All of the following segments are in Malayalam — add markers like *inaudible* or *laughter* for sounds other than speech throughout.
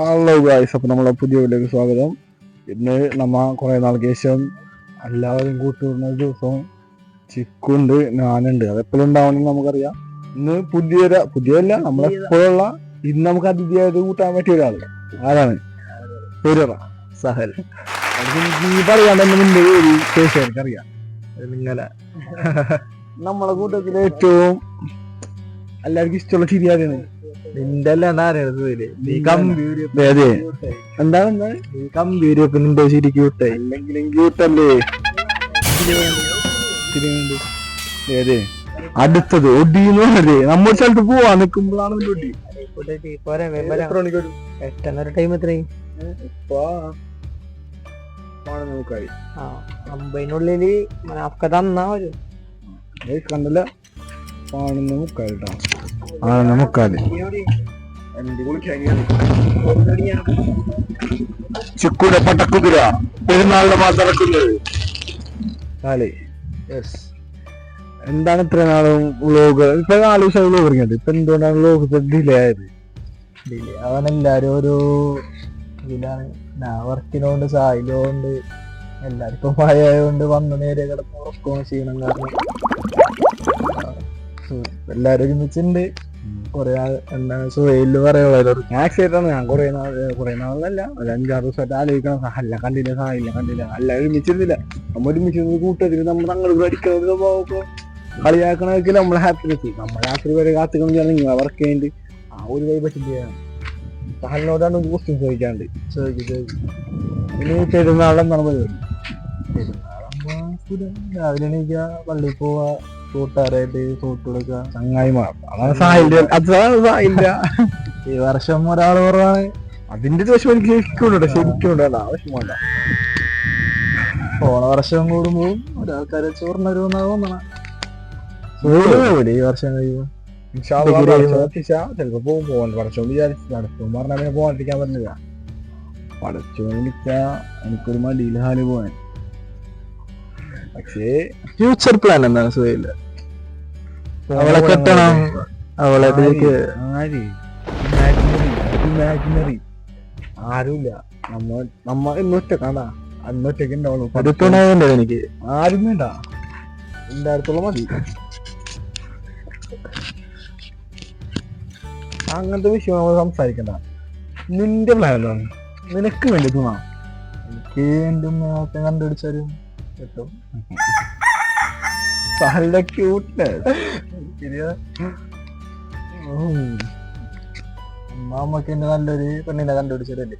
ഹലോ ഗായ്സ് അപ്പോൾ നമ്മളെ പുതിയ വീട്ടിലേക്ക് സ്വാഗതം. ഇന്ന് നമ്മൾ കുറേ നാൾക്ക് ശേഷം എല്ലാവരും കൂട്ടുകൂടുന്ന ദിവസം ചിക്കുണ്ട് ഞാനുണ്ട് അതെപ്പോഴും ഉണ്ടാവണമെന്ന് നമുക്കറിയാം. ഇന്ന് പുതിയൊരു പുതിയല്ല നമ്മളെപ്പോഴുള്ള ഇന്ന് നമുക്ക് അതിഥിയായിട്ട് കൂട്ടാൻ പറ്റിയ ഒരാൾ ആരാണ്? പേര് സഹൽ. നീ പറയാണ്ട് മുന്നേ ഒരു അറിയാം ഇങ്ങനെ നമ്മളെ കൂട്ടത്തിൽ ഏറ്റവും എല്ലാവർക്കും ഇഷ്ടമുള്ള ചിരിയാരാണ് നിന്റെ അല്ല നീ കമ്പ്യൂരി അതെ കമ്പ്യൂരി നിന്റെ വിട്ടായി അല്ലെങ്കിലും ക്യൂട്ടല്ലേ അടുത്തത് ഒടി എന്ന് പറഞ്ഞത് നമ്മുടെ സ്ഥലത്ത് പോവാ നിക്കുമ്പോഴാണ് നിന്റെ ഒടി? എട്ടെന്നൊരു ടൈം എത്രയും അമ്പതിനുള്ളിൽ തന്നാ ഒരു കണ്ടല്ല. ചിക്കുടെ പട്ടക്കുതിര പെരുന്നാളിന്റെ യെസ് എന്താണ് ഇത്ര നാളും വ്ലോഗ് ഇപ്പൊ നാല് ദിവസം വ്ലോഗ് ഇറങ്ങിയത്. ഇപ്പൊ എന്തുകൊണ്ടാണ് വ്ലോഗ് ഡിലേ ആയത്? അവൻ എല്ലാരും ഒരു ഇതിലാണ്. ഞാൻ വർക്കിനോണ്ട് സായിലോണ്ട് എല്ലാരും ഇപ്പൊ മഴ ആയതുകൊണ്ട് വന്ന നേരെ കിടന്ന് ഉറക്കവും ക്ഷീണം കാരണം. എല്ലാരും ഒരുമിച്ചുണ്ട്. കൊറേ എന്താ സുഹേലിൽ പറയുള്ളൂ ഞാൻ എക്സൈറ്റഡ് ഞാൻ കൊറേ നാൾ കൊറേ നാളല്ല ഒരു അഞ്ചാറ് ദിവസമായിട്ട് ആലോചിക്കണം. അല്ല കണ്ടില്ല സഹായില്ല കണ്ടില്ല. അല്ല ഒരുമിച്ചിരുന്നില്ല. നമ്മൾ ഒരുമിച്ചിരുന്ന കൂട്ടത്തിൽ നമ്മൾ തങ്ങൾ അടിക്കുന്നത് കളിയാക്കണതൊക്കെ നമ്മളെ ഹാപ്പിനെസ് നമ്മൾ രാത്രി വരെ കാത്തുക്കണം നിങ്ങളെ വർക്ക് ചെയ്യുന്നുണ്ട് ആ ഒരു വൈ പറ്റില്ല സഹലിനോടാണ് ഒരു ക്വസ്റ്റ്യൻ ചോദിക്കാണ്ട്. ചോദിക്കും ചോദിക്കും. ഇനി പെരുന്നാളെന്നാണ് പരിപാടി പെരുന്നാളാകുമ്പോ രാവിലെ എണീക്കുക പള്ളിയിൽ പോവാ. കൂട്ടുകാരായിട്ട് സൂട്ട് കൊടുക്കുക ചങ്ങായിമാർ അതാണ് സാഹില്യ അതാണ് സാഹില്യ *laughs* ഈ വർഷം ഒരാൾ കുറവാണ്. അതിന്റെ ദോഷം എനിക്ക് ശരിക്കും ശരിക്കും ഉണ്ട് ഓണ വർഷം കൂടുമ്പോ ഒരാൾക്കാരെ ചോറിനൊരുന്നാ തോന്നണം ഈ വർഷം കഴിയുമ്പോ. Degree ചിലപ്പോ പോകും. പോകാൻ പടച്ചോൻ വിചാരിച്ചു പടച്ചോൻ പറഞ്ഞാൽ പിന്നെ പോകാണ്ടിരിക്കാൻ പറ്റില്ല. പടച്ചോൻ വിളിച്ചാ എനിക്കൊരു മടിയിൽ ഹാൽ പോവാൻ. പക്ഷേ ഫ്യൂച്ചർ പ്ലാൻ എന്താണ് സുഹയിൽ അവളെ കെട്ടണം. അവളെ ഇമാജിനറി ആരുമില്ല നമ്മ നമ്മ ഇന്നൊറ്റ ഒറ്റക്കാണ്ടാ അന്ന് ഒറ്റയ്ക്ക് ഉണ്ടാവുള്ളൂ എനിക്ക്? ആരും വേണ്ട. എന്റെ അടുത്തുള്ള മതി. അങ്ങനത്തെ വിഷയം നമ്മൾ സംസാരിക്കണ്ട. നിന്റെ പ്ലാൻ എന്താണ്? നിനക്ക് വേണ്ടി തോന്നാം എനിക്ക് വേണ്ടി ഉമ്മയൊക്കെ കണ്ടുപിടിച്ചാലും കിട്ടും. നല്ല ക്യൂട്ട് ഉമ്മ അമ്മയ്ക്ക് എന്റെ നല്ലൊരു പെണ്ണിനെ കണ്ടുപിടിച്ചതല്ലേ?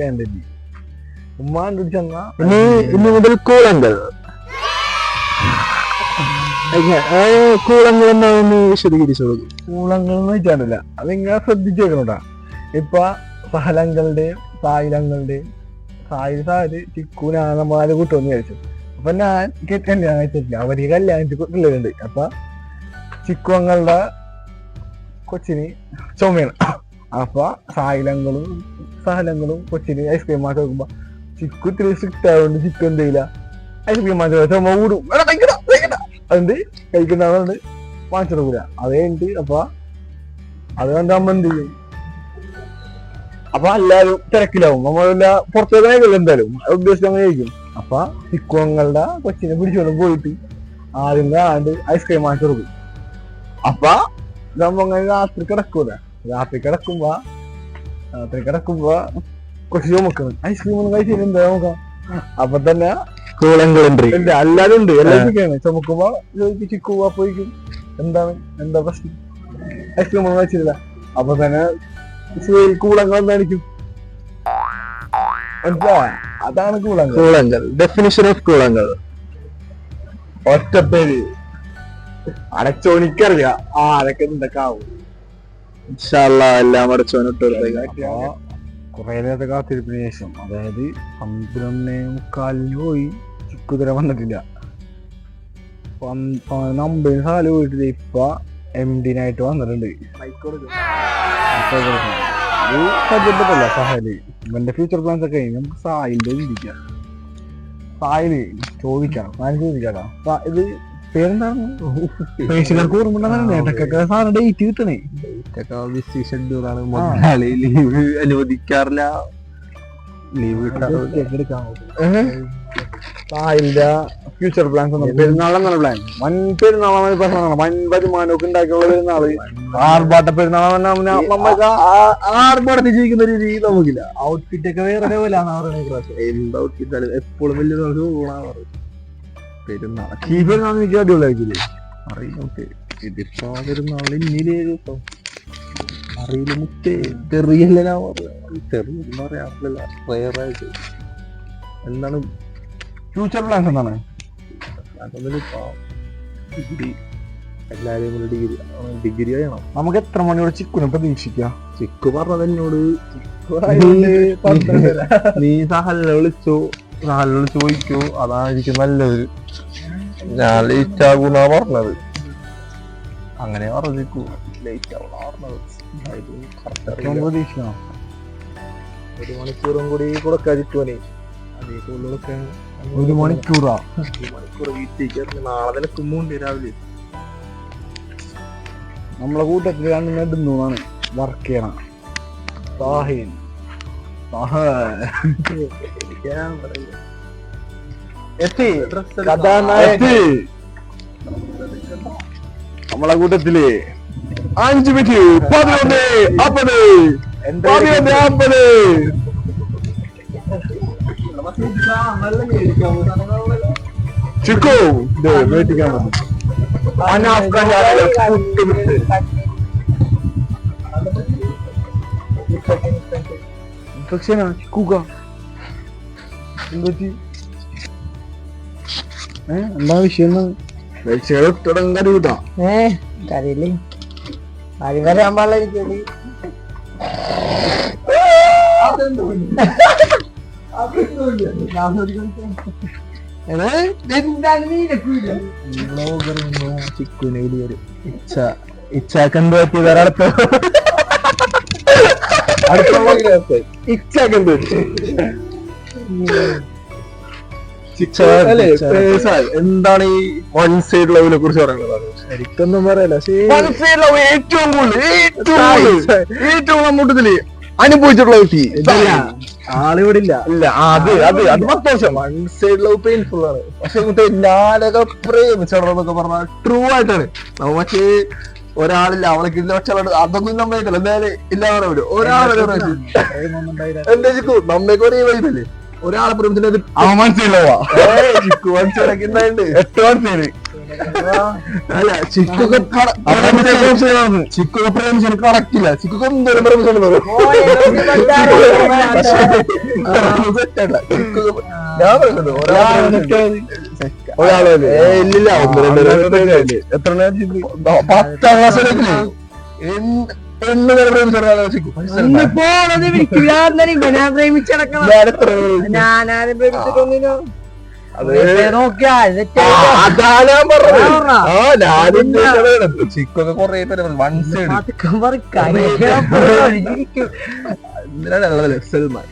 വേണ്ടത് ഉമ്മ കണ്ടുപിടിച്ചെന്നാ ഇനി ഇനി മുതൽ കൂളങ്കൽ കൂളങ്കൽ എന്നാന്ന് വിശദീകരിച്ചു കൊടുക്കും കൂളങ്ങൾ എന്ന് വെച്ചാണ്ടല്ല അത് ഇങ്ങനെ ശ്രദ്ധിച്ചു വെക്കണോട്ടാ ഇപ്പൊ സഹലങ്ങളുടെയും സായിലങ്ങളുടെയും സായി സാര് ചിക്കൂനാണ് നമ്മളാൽ കൂട്ടുമെന്ന് വിചാരിച്ചു. അപ്പൊ ഞാൻ കല്യാണം കഴിച്ചിട്ടില്ല അവർ കല്യാണത്തിൽ പിള്ളേരുണ്ട് അപ്പൊ ചിക്കുങ്ങളുടെ കൊച്ചിന് ചുമയാണ്. അപ്പൊ സായിലങ്ങളും സഹലങ്ങളും കൊച്ചിന് ഐസ്ക്രീം മാറ്റി വെക്കുമ്പോ ചിക്കു ഇത്തിരി സ്ട്രിക്റ്റ് ആയതുകൊണ്ട് ചിക്കു എന്ത് ചെയ്യില്ല? ഐസ്ക്രീം മാറ്റി ചുമ കൂടും. എടാ, കഴിക്കുന്ന ആളുണ്ട് അതുകൊണ്ട് വാങ്ങിച്ചിട്ട് കൂല അത് കഴിഞ്ഞിട്ട് അപ്പൊ അത് കണ്ട് അമ്മ എന്ത് ചെയ്യും? അപ്പൊ എല്ലാരും തിരക്കിലാവും. നമ്മളെല്ലാം പുറത്തേക്ക് കഴിക്കില്ല എന്തായാലും? ഉദ്ദേശിച്ച് അങ്ങനെ അപ്പൊ തിക്കോങ്ങളുടെ കൊച്ചിനെ പിടിച്ചോളും പോയിട്ട് ആദ്യം കാണാണ്ട് ഐസ്ക്രീം വാങ്ങിച്ചു കൊടുക്കും. അപ്പൊ നമ്മൾ അങ്ങനെ രാത്രി കിടക്കൂല? രാത്രി കിടക്കുമ്പോ രാത്രി കിടക്കുമ്പോ കൊച്ചു ചുമക്കണം ഐസ്ക്രീം ഒന്നും കഴിച്ചില്ല എന്താ നോക്കാം അപ്പൊ തന്നെ അല്ലാതെ ഉണ്ട് എല്ലാം ചിക്കാണ് ചുമക്കുമ്പോ ചോദിക്കും ചിക്കു പോയിക്കും. എന്താണ് എന്താ പ്രശ്നം? ഐസ്ക്രീം ഒന്നും കഴിച്ചില്ല. അപ്പൊ തന്നെ കൂളങ്ങൾ എന്തായിരിക്കും മനസ്സിലായ അതാണ് കൂളങ്ങൾ. കൂളങ്കൽ ഡെഫിനിഷൻ ഓഫ് കൂളങ്കൽ ഒറ്റപ്പേര് അടച്ചോണിക്കറിയാം ആരൊക്കെ എന്തൊക്കെ ആവും. ഇൻഷാല്ലാ എല്ലാം അടച്ചോനിട്ട് കൊടുത്തേക്കാം. അപ്പൊ കുറെ നേരത്തെ കാത്തിരിപ്പിന് ശേഷം അതായത് പന്ത്രണ്ടേ മുക്കാലിന് പോയി. കുതിര വന്നിട്ടില്ല. നമ്പതിന് സാൽ പോയിട്ട് ഇപ്പൊ എം ഡിനായിട്ട് വന്നിട്ടുണ്ട്. ഇത് പരിചയപ്പെട്ടല്ല സഹൽ. ഇവന്റെ ഫ്യൂച്ചർ പ്ലാൻസ് ഒക്കെ നമുക്ക് സായിന്റെ ചിന്തിക്കാം സായിൽ ചോദിക്കാം ഞാൻ ചോദിക്കാട്ടോ. ഇത് പേരെന്താണ്? ഓർമ്മ സാധനം ഡേറ്റ് കിട്ടണേ. ബിസി ഷെഡ്യൂളാണ് മുതലാളി ലീവ് അനുവദിക്കാറില്ല. ലീവ് കിട്ടാറില്ല സായിന്റെ ഫ്യൂച്ചർ പ്ലാൻസ് പെരുന്നാളെന്നാണ് പ്ലാൻ വൻ പെരുന്നാളാണ് പ്രശ്നമാണ്. വൻ വരുമാനമൊക്കെ ഉണ്ടാക്കിയുള്ള പെരുന്നാൾ. ആർഭാട്ട നമുക്ക് ആ- ആർഭാടത്തിൽ ജീവിക്കുന്ന രീതി നമുക്കില്ല. ഔട്ട്ഫിറ്റ് ഒക്കെ വേറെ ലെവലാണ് എന്ത് ഔട്ട്ഫിറ്റ് എപ്പോഴും വലിയ പെരുന്നാൾ ഈ പെരുന്നാൾ എനിക്ക് അടിപൊളിയാക്കില്ലേ അറിയില്ല ഇതിപ്പോ പെരുന്നാൾ ഇന്നിലേ ദിവസം അറിയില്ല മുത്തേ. തെറിയല്ല ചെറിയെന്ന് പറയാൻ പറ്റില്ല റയറായിട്ട് എന്താണ് ഫ്യൂച്ചർ പ്ലാൻസ് എന്താണ് എല്ലാരെയും കൂടി ഡിഗ്രി ഡിഗ്രി ചെയ്യണം നമുക്ക് എത്ര മണിയോടെ ചിക്കുനെ പ്രതീക്ഷിക്കാം? ചിക്കു പറഞ്ഞത് എന്നോട്. *laughs* നീ സഹലിനെ വിളിച്ചു? സഹലിനോട് ചോദിക്കൂ? അതായിരിക്കും നല്ലത്. ഞാൻ ലേറ്റ് ആകൂന്നാ പറഞ്ഞത്. അങ്ങനെ പറഞ്ഞിരിക്കൂ. ലേറ്റ് ആവുന്ന പറഞ്ഞത്. പ്രതീക്ഷിക്കണം. ഒരു മണിക്കൂറും കൂടി കൊടുക്കാതിരിക്കുവനെ ഒരു മണിക്കൂറാ. മണിക്കൂർ വീട്ടിലേക്ക് നാളെ നിലക്കുമ്പോണ്ട് രാവിലെ. നമ്മളെ കൂട്ടത്തിൽ രണ്ട് വർക്ക് ചെയ്യണം. സാഹിൻ നമ്മളെ കൂട്ടത്തിൽ അഞ്ച് മിനിറ്റ് പതിനൊന്ന് അമ്പത് പതിനൊന്ന് അമ്പത്. ചിക്കോ ഇത് മേടിക്കാൻ വന്നു. അനാഫ്ഗാനിലെ കൂട്ടുമിട്ട് ഇൻഫെക്ഷനാ ചിക്കുക എന്തൊറ്റി ഏ എന്താ വിഷയം തുടങ്ങാൻ കൂട്ടാ. ഏ കരയില്ലേ? കരയാൻ പാടില്ല എനിക്ക്. *laughs* *laughs* ചിക്കുനെ വലിയൊരു ഇച്ഛ ഇച്ഛക്ക് എന്ത് പറ്റി വേറെ അടുത്ത ഇച്ചാക്കെന്ത് അല്ലേ പേഴ്സണൽ എന്താണ് ഈ വൺ സൈഡ് ലവിനെ കുറിച്ച് പറയുന്നത് എനിക്കൊന്നും പറയല ലവ് ഏറ്റവും കൂടുതൽ. ഏറ്റവും കൂടുതൽ ഏറ്റവും അനുഭവിച്ചിട്ടുള്ള വ്യക്തി ആളിവിടെ ഇല്ല ഇല്ല. അത് അത് അത് പത്ത് വർഷം. വൺ സൈഡ് ലവ് പെയിൻഫുൾ ആണ്. പക്ഷെ മറ്റേ ഞാനൊക്കെ പ്രേമിച്ചടന്നൊക്കെ പറഞ്ഞാൽ ട്രൂ ആയിട്ടാണ്. നമ്മ മറ്റേ ഒരാളില്ല അവളൊക്കെ ഇല്ല പക്ഷെ അവൾ അതൊന്നും നമ്മളായിട്ടില്ല എന്തായാലും ഇല്ല പറയാൻ പറ്റും ഒരാളെ എന്താ ചിക്കു? നമ്മക്ക് ഒരേ വൈബല്ലേ ഒരാളെ പ്രേമിച്ചിട്ട് അവൻ മനസ്സിലാവാ ചിക്കു മനസ്സിലാക്കി എട്ട് മനസ്സിലായി അല്ല ചിക്കൊക്കെ ചിക്കൊക്കെ പ്രേമിച്ചാൽ കറക്റ്റില്ല ചിക്കൊക്കെ എന്തോരം എത്ര പത്താം ക്ലാസ് എണ്ണ പ്രേമിച്ചടക്കണം? ഞാനാരും പ്രേമിച്ചിട്ടൊന്നിനോ അതാണ് ഞാൻ പറഞ്ഞത് പറഞ്ഞ. ആ ഞാനും ചിക്കൊക്കെ കൊറേ പേര് വൺ സൈഡ് സൽമാൻ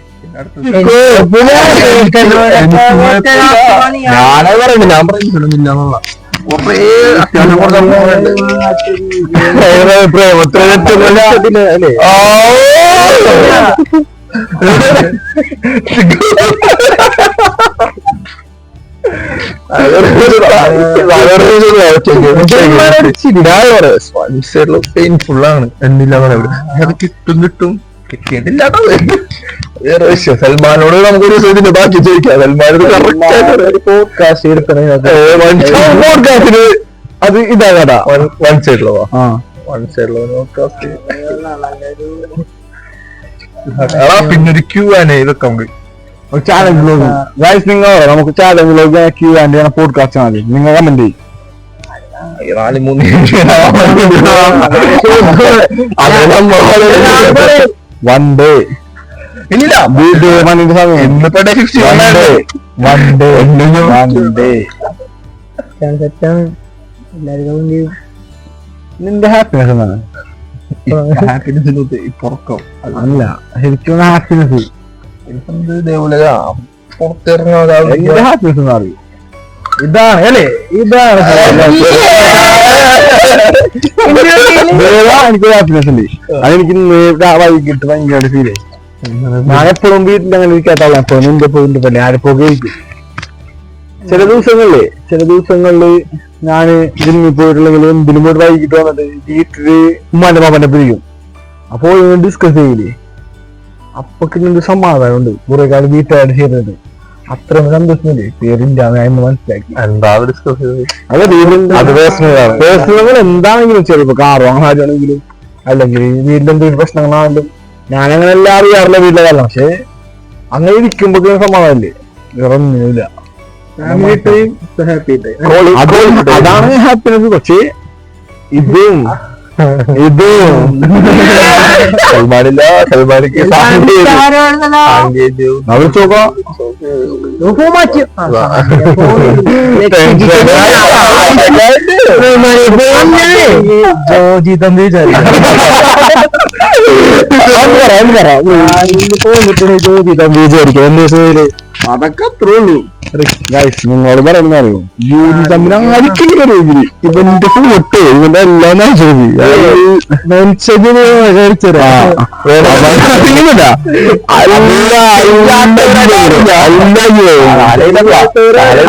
ഞാനത് പറയുന്നത് ഞാൻ പറയുന്നില്ല എന്നുള്ള കുറേ പെയിൻഫുൾ ആണ്. അത് കിട്ടും കിട്ടും. വേറെ വിഷയം. സൽമാനോട് നമുക്കൊരു ദിവസം ബാക്കി ചോദിക്കാം. സൽമാനോട് പോഡ്കാസ്റ്റിന് അത് ഇതാ കഥ വൺ സൈഡിലോ ആ. വൺ സൈഡിലോ പോഡ്കാസ്റ്റ് പിന്നെ ഒരു ക്യൂ ആണ് ഇതൊക്കെ നമുക്ക് ചാലഞ്ച് ബ്ലോഗ് ഗൈസ് നിങ്ങൾ നമുക്ക് ചാലഞ്ച് ബ്ലോഗ് ആക്കി വേണ്ടി പോഡ്കാസ്റ്റ് മതി നിങ്ങൾ കമന്റ് ചെയ്യും. ഈ നാല് മൂന്ന് അത് നമ്മൾ വൺ ഡേ ഇല്ല വീഡിയോ മണിന്റെ സമയം ഇന്നിപ്പോ day fifty one day one day one day എല്ലാവരും നിന്റെ ഹാപ്പിനെസ് എന്താണ് ഹാപ്പിനെസ് പുറക്കം. അല്ല ശരിക്കും ഹാപ്പിനെസ് പുറത്തിറങ്ങാതെ ഇതാണ് അല്ലേ? ഇതാണ് എനിക്ക് ഹാപ്പിനെസ് ഉണ്ട് അതെനിക്ക് വൈകിട്ട് ഭയങ്കരമായിട്ട് ഫീൽ ആയി. ഞാൻ എപ്പോഴും വീട്ടിൽ അങ്ങനെ ഇരിക്കാത്തോളം എപ്പോഴും എന്റെ പോയിന്റ് പോലെ ആരെ പുകയിരിക്കും ചില ദിവസങ്ങളിൽ ചില ദിവസങ്ങളിൽ ഞാൻ ജിമ്മിൽ പോയിട്ടുണ്ടെങ്കിൽ എന്തിനും പോയിട്ട് വൈകിട്ട് വന്നിട്ട് വീട്ടിൽ ഉമ്മാന്റെ പാപ്പന്റെ പിരിക്കും അപ്പോ ഡിസ്കസ് ചെയ്യില്ലേ അപ്പൊ കിട്ടുന്ന സമാധാനമുണ്ട്. കുറെ കാലം വീട്ടുകാരുടെ ചെയ്തത്. അത്രയും സന്തോഷമില്ലേ പേരിന്റെ എന്ന് മനസ്സിലാക്കി. എന്താ ഡിസ്കസ് ചെയ്തത്? എന്താണെങ്കിലും ചിലപ്പോ കാറോ ആണെങ്കിലും അല്ലെങ്കിൽ വീട്ടിൽ എന്തെങ്കിലും പ്രശ്നങ്ങളാണെങ്കിലും. ഞാനങ്ങനെ എല്ലാം അറിയാറില്ല വീട്ടിലെ കാരണം പക്ഷെ അങ്ങനെ ഇരിക്കുമ്പോ സമാധാനമില്ലേ? വേറെ ഒന്നുമില്ല. അത് അതാണ് ഹാപ്പിനെസ് പക്ഷേ ഇതും ഇതും. സൽമാനില്ല സൽമാനിക്ക് സാങ്കേതികവും അവർ നോക്കാം. ജോജി തന്തി ജോജി തന്തി വിചാരിക്കും. എന്ത് പേര് അതൊക്കെ അത്രേ ഉള്ളൂ നിങ്ങളോട് പറയുന്ന അറിയോ ജോജി തമ്മിൽ അടിക്കുന്ന രീതിയിൽ ഇവന്റെ പൊട്ട് ഇവന്റെ എല്ലാം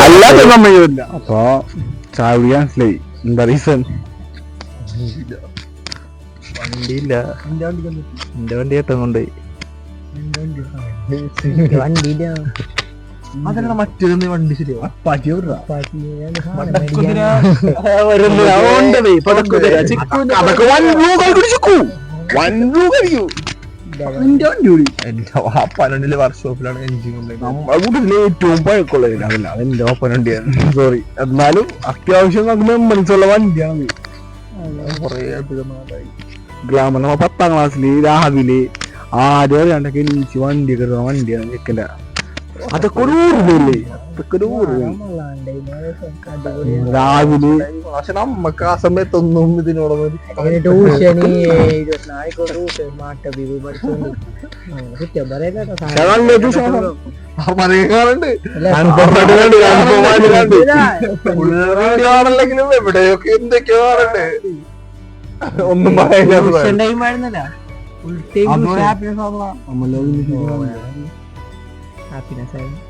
അല്ലാതെ അപ്പൊ ചായ കുടിക്കാൻ മനസ്സിലായി എന്താ റീസൺ വണ്ടിയില്ല എന്റെ വണ്ടി ഏട്ടൻ കൊണ്ടുപോയി അതല്ല മറ്റൊരു വണ്ടി ശരിയാ? എന്റെ വാപ്പാനണ്ടിലെ വർക്ക്ഷോപ്പിലാണ് എഞ്ചിൻ കൂട്ടത്തിൽ ഏറ്റവും പഴക്കമുള്ള അതല്ല അതെന്റെ ഓപ്പൺ വണ്ടിയാണ് സോറി എന്നാലും അത്യാവശ്യം നമുക്ക് മെമ്മറീസുള്ള വണ്ടിയാണ്. കൊറേ ഗ്ലാമർ നമ്മ പത്താം ക്ലാസ്സിൽ രാവിലെ ആരും അറിയാണ്ടൊക്കെ വണ്ടിയൊക്കെ എടുത്ത വണ്ടിയാണ് ചെക്കന്റെ അതൊക്കെ ഒരു ഊർമ്മയില്ലേ അതൊക്കെ ഒരു ഊർമ്മ രാവിലെ പക്ഷെ നമ്മക്ക് ആ സമയത്തൊന്നും ഇതിനോടൊന്നും എവിടെയൊക്കെ എന്തൊക്കെയോ ഒന്നും പറയാൻ ഹാപ്പിനെസ് ആയിരുന്നു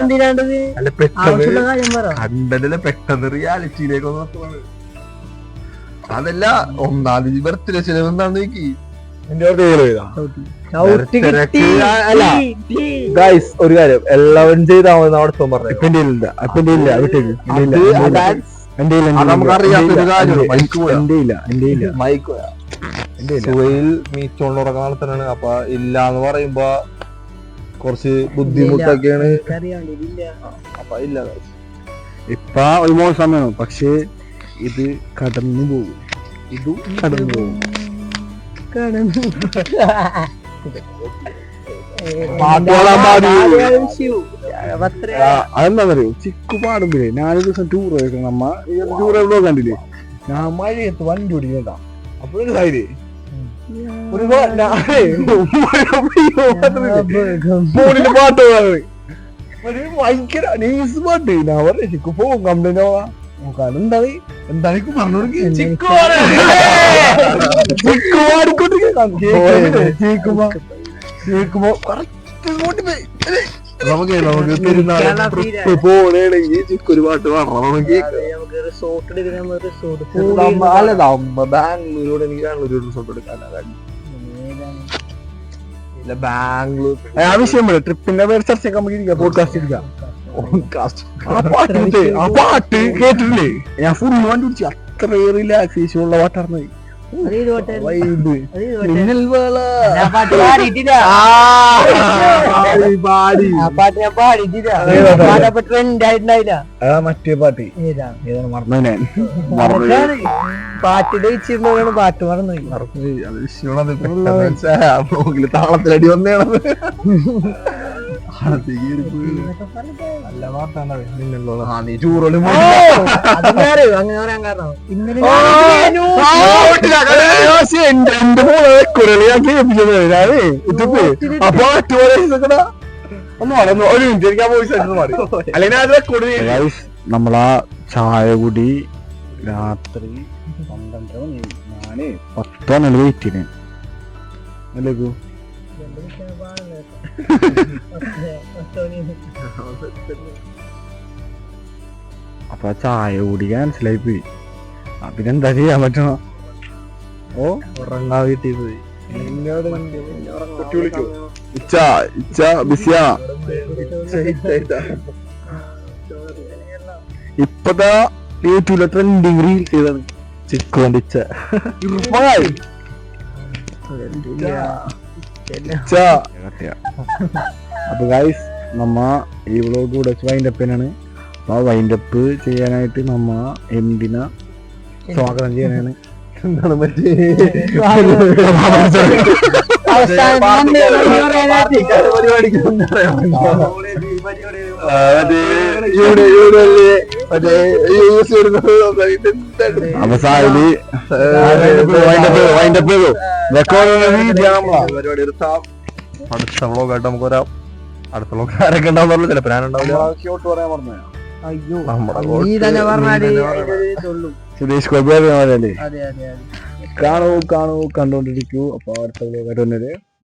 എന്തിനാണ്ടത് അല്ല പെട്ടെന്ന് ആവശ്യമുള്ള കാര്യം പറ കണ്ടതിലെ പെട്ടെന്ന് റിയാലിറ്റിയിലേക്ക് ഒന്ന് അതല്ല ഒന്നാം തീയതി ബർത്ത്ഡേ ചെലവ് എന്താന്ന് നോക്കി ഒരു കാര്യം. എല്ലാവരും ചെയ്താൽ മതി അവിടെ പറഞ്ഞു ഇപ്പൊ എന്റെ ഇല്ല ഇപ്പൊ എന്റെ ഇല്ല വിട്ടേക്ക് എന്റെ ഇല്ല, അത് എന്റെ ഇല്ല. എന്റെ ഇല്ല, സുഹയിൽ കൊണ്ട് തുടങ്ങുന്ന ആൾക്കാരാണ് അപ്പൊ ഇല്ല എന്ന് പറയുമ്പോ കുറച്ച് ബുദ്ധിമുട്ടൊക്കെയാണ്. അപ്പൊ ഇല്ല ഇപ്പൊ ഒരുപാട് സമയമാണ് പക്ഷേ ഇത് കടന്നു പോകും. ഇതും കടന്നു പോകും. അതെന്താന്നറിയോ? ചിക്കു പാടുമ്പോഴേ നാല് ദിവസം ടൂർ പോയേക്കണം. നമ്മ ടൂർ എവിടെ കണ്ടില്ലേ? ഞാൻ മഴയത്ത് വണ്ടി ഓടിക്കണ്ട അപ്പോഴൊരു കാര്യം. ഒരു ഫോണിൽ പാട്ട് പാടുന്നത് ഒരു ഭയങ്കര നൈസ് പാട്ട് ഞാൻ പറഞ്ഞു ചിക്കു ഫോൺ കംപ്ലൈന്റ് ആവാ നോക്കാൻ എന്താണ് പറഞ്ഞു ചിക്കു ചിക്കു പാടിക്കൊണ്ടിരിക്കും കേൾക്കുമ്പോ കേൾക്കുമ്പോ കറക്റ്റ് ഇങ്ങോട്ട് പോയി നമുക്ക് നമുക്ക് പെരുന്നാൾ ട്രിപ്പ് ഒരു പാട്ട് പാടണം നമുക്ക് എടുക്കാൻ ബാംഗ്ലൂരോട് എനിക്ക് ബാംഗ്ലൂർ റിസോർട്ട് ഇല്ല ബാംഗ്ലൂർ. ആ വിഷയം ട്രിപ്പിന്റെ പേര് ചർച്ചയൊക്കെ നമുക്ക് ഇരിക്കാം. പോഡ്കാസ്റ്റ് ഇരിക്കാം. പാട്ട്. കേട്ടിട്ടില്ലേ? ഞാൻ ഫുൾ വണ്ടി പിടിച്ചു അത്ര റിലാക്സേഷൻ ഉള്ള പാട്ടായിരുന്നു പാട്ട്. പാടിയിട്ടില്ല. ആ പാട്ട് ഞാൻ പാടിയിട്ടില്ല. ഏതാ പാട്ട്? പാട്ടപ്പോ ട്രെൻഡ് ആയിട്ടുണ്ടായില്ല. ആ മറ്റേ പാട്ട്. അതൊക്കെയാണ്. പാട്ട് മറന്നു താളത്തിലടി വന്നേണത്. ഒന്ന് മാറി ഒന്ന് ഒരു മിനിറ്റ് എനിക്ക് ആ വോയിസ് മാറി അല്ലെങ്കിൽ അത് റെക്കോർഡ് ചെയ്യും Guys, നമ്മളാ ചായ കുടി രാത്രി പന്ത്രണ്ടര മണി ഞാൻ പത്താണ് വെയിറ്റ് വെയിറ്റിന് അല്ലേ? *laughs* അപ്പൊ ആ ചായ കൂടി ക്യാൻസലായി പോയി. ആ, പിന്നെ എന്താ ചെയ്യാൻ പറ്റണോ? ഓ ഉറങ്ങാ വീട്ടിൽ പോയി. ഇച്ച ഇച്ച ബിസിയാ. ഇപ്പതാ യൂട്യൂബിലെ ട്രെൻഡിങ് റീൽ ചെയ്താണ് ഇച്ച. ഇറുപ്പായി. അപ്പൊ ഗൈസ് നമ്മ ഈ വ്ളോഗ് കൂടെ വൈൻഡപ്പിനാണ് അപ്പൊ ആ വൈൻഡപ്പ് ചെയ്യാനായിട്ട് നമ്മ എന്തിനാ സ്വാഗതം ചെയ്യാനാണ് എന്താണ് മറ്റേ പരിപാടിക്ക് മറ്റേ യൂസ് ചെയ്യുന്നത് പരിപാടി അടുത്ത വ്ളോഗായിട്ട് നമുക്ക് വരാം. അടുത്ത വ്ളോഗ് ആരൊക്കെ ഉണ്ടാവുന്നുള്ളൂ ചിലപ്പോ ഞാൻ ഉണ്ടാവില്ല. ഷോട്ട് പറയാൻ പറഞ്ഞു. അയ്യോ നീ തന്നെ പറഞ്ഞാൽ. സുരേഷ് ഗോപി കാണൂ കാണൂ കണ്ടോണ്ടിരിക്കൂ. അപ്പൊ അടുത്ത വ്ളോഗായിട്ട് വന്നത്